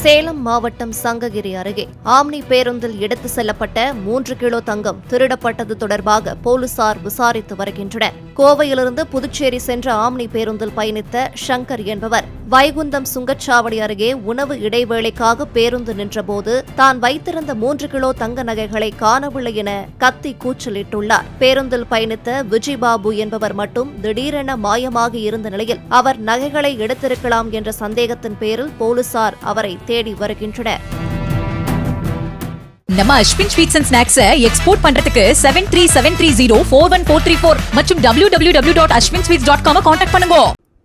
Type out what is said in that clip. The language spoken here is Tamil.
சேலம் மாவட்டம் சங்ககிரி அருகே ஆம்னி பேருந்தில் எடுத்து செல்லப்பட்ட மூன்று கிலோ தங்கம் திருடப்பட்டது தொடர்பாக போலீசார் விசாரித்து வருகின்றனர். கோவையிலிருந்து புதுச்சேரி சென்ற ஆம்னி பேருந்தில் பயணித்த ஷங்கர் என்பவர் வைகுந்தம் சுங்கச்சாவடி அருகே உணவு இடைவேளைக்காக பேருந்து நின்றபோது தான் வைத்திருந்த மூன்று கிலோ தங்க நகைகளை காணவில்லை என கத்தி கூச்சலிட்டுள்ளார். பேருந்தில் பயணித்த விஜய்பாபு என்பவர் மட்டும் திடீரென மாயமாகி இருந்த நிலையில் அவர் நகைகளை எடுத்திருக்கலாம் என்ற சந்தேகத்தின் பேரில் போலீசார் அவரை தேடி வருகின்றனர். நம்ம Aswin sweets and snacks export பண்றதுக்கு seven three seven three zero four one four three four மற்றும் W W W dot Aswin sweets dot com contact பண்ணுங்க.